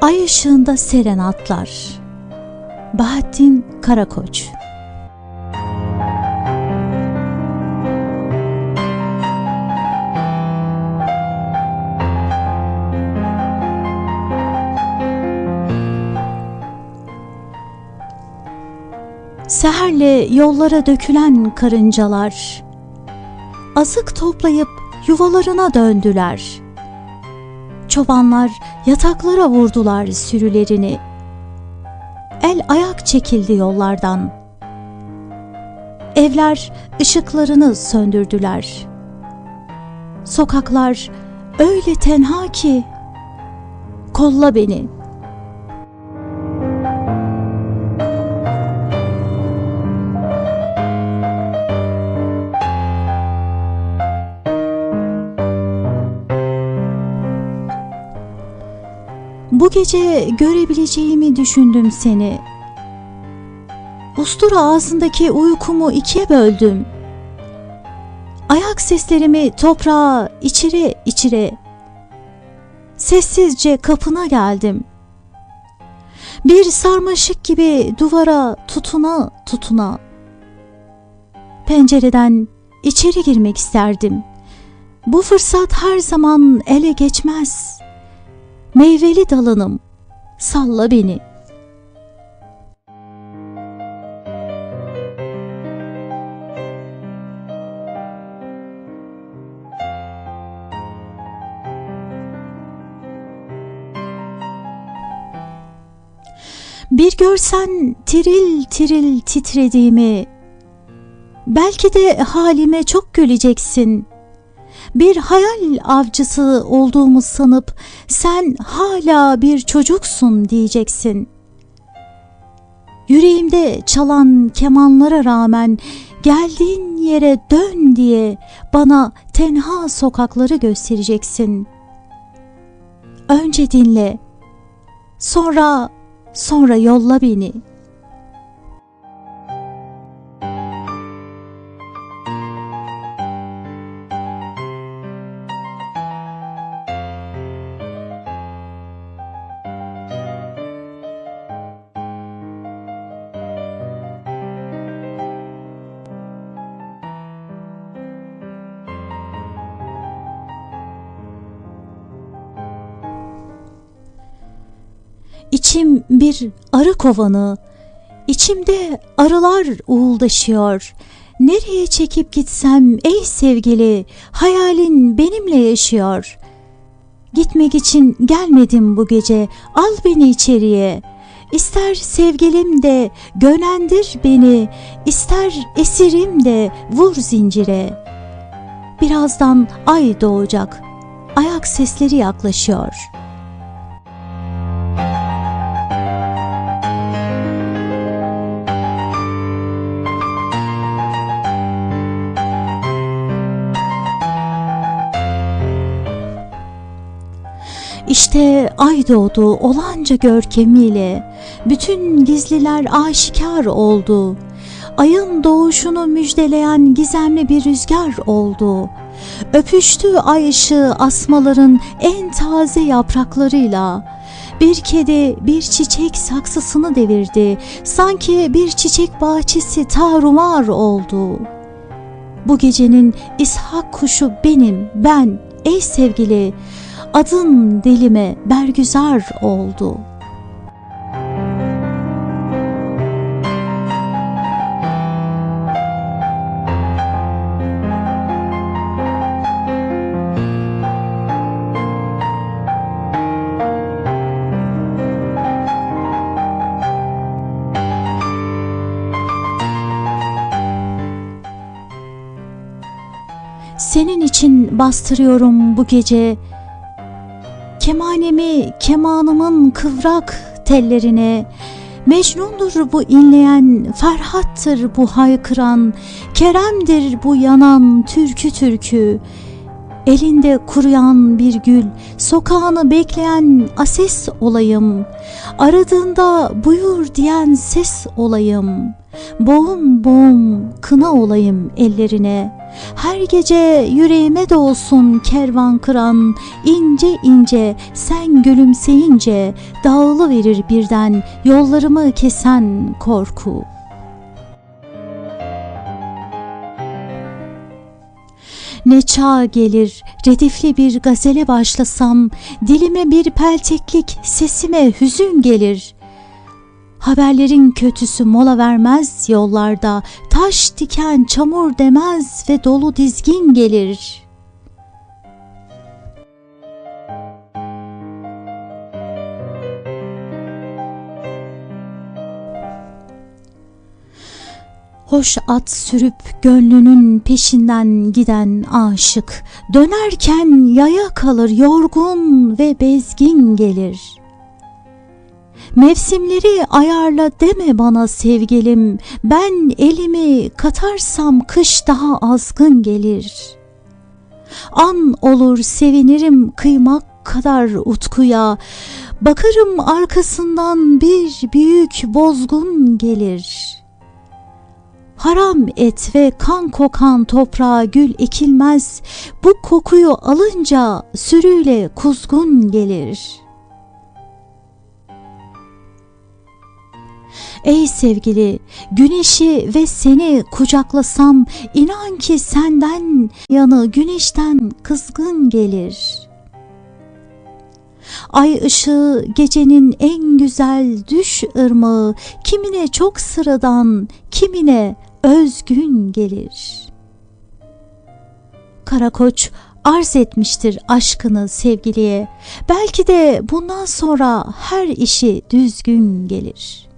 Ay ışığında serenatlar. Bahattin Karakoç Seherle yollara dökülen karıncalar azık toplayıp yuvalarına döndüler. Çobanlar yataklara vurdular sürülerini. El ayak çekildi yollardan. Evler ışıklarını söndürdüler. Sokaklar öyle tenha ki kolla beni.'' Bu gece görebileceğimi düşündüm seni. Ustura ağzındaki uykumu ikiye böldüm. Ayak seslerimi toprağa içire içire sessizce kapına geldim. Bir sarmaşık gibi duvara tutuna tutuna pencereden içeri girmek isterdim. Bu fırsat her zaman ele geçmez.'' Meyveli dalınım, salla beni. Bir görsen tiril tiril titrediğimi, belki de halime çok güleceksin.'' Bir hayal avcısı olduğumu sanıp sen hala bir çocuksun diyeceksin. Yüreğimde çalan kemanlara rağmen geldiğin yere dön diye bana tenha sokakları göstereceksin. Önce dinle, sonra sonra yolla beni.'' İçim bir arı kovanı, içimde arılar uğuldaşıyor. Nereye çekip gitsem ey sevgili, hayalin benimle yaşıyor. Gitmek için gelmedim bu gece, al beni içeriye. İster sevgilim de gönendir beni, ister esirim de vur zincire. Birazdan ay doğacak, ayak sesleri yaklaşıyor.'' İşte ay doğdu olanca görkemiyle, bütün gizliler aşikar oldu. Ayın doğuşunu müjdeleyen gizemli bir rüzgar oldu. Öpüştü ay ışığı asmaların en taze yapraklarıyla. Bir kedi bir çiçek saksısını devirdi. Sanki bir çiçek bahçesi tarumar oldu. Bu gecenin ishak kuşu benim, ben, ey sevgili adın dilime bergüzar oldu. Senin için bastırıyorum bu gece kemanemi kemanımın kıvrak tellerine Mecnundur bu inleyen, Ferhattır bu haykıran, Kerem'dir bu yanan türkü türkü. Elinde kuruyan bir gül, sokağını bekleyen ases olayım. Aradığında buyur diyen ses olayım. Boğum boğum kına olayım ellerine. Her gece yüreğime dolsun kervan kıran, ince ince sen gülümseyince dağılı verir birden yollarımı kesen korku. Ne çağ gelir redifli bir gazele başlasam, dilime bir pelteklik, sesime hüzün gelir. Haberlerin kötüsü mola vermez yollarda, taş diken çamur demez ve dolu dizgin gelir. Hoş at sürüp gönlünün peşinden giden aşık, dönerken yaya kalır yorgun ve bezgin gelir.'' Mevsimleri ayarla deme bana sevgilim, ben elimi katarsam kış daha azgın gelir. An olur sevinirim kıymak kadar utkuya, bakarım arkasından bir büyük bozgun gelir. Haram et ve kan kokan toprağa gül ekilmez, bu kokuyu alınca sürüyle kuzgun gelir.'' Ey sevgili, güneşi ve seni kucaklasam inan ki senden yanı güneşten kızgın gelir. Ay ışığı gecenin en güzel düş ırmağı kimine çok sıradan, kimine özgün gelir. Karakoç arz etmiştir aşkını sevgiliye. Belki de bundan sonra her işi düzgün gelir.''